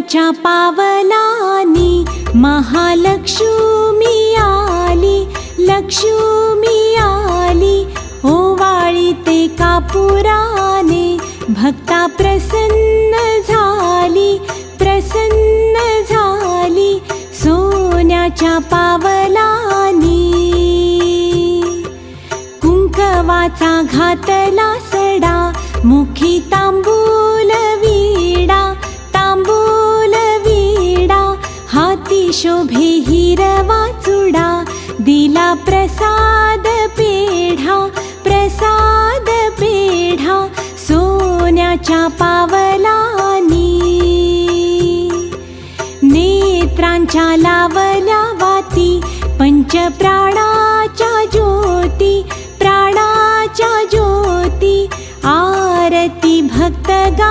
सोन्याच्या पावलानी महालक्ष्मी आली लक्ष्मी आली. ओवाळी ते कापुराने भक्ता प्रसन्न झाली प्रसन्न झाली सोन्याच्या पावलानी. कुंकवाचा घातला सडा मुखी तांबू शोभे हिरवा चुडा दिला प्रसाद पेढा प्रसाद पेढा सोन्याच्या पावलानी. नेत्रांच्या लावल्या वाती पंचप्राणाच्या ज्योती प्राणाच्या ज्योती आरती भक्तगा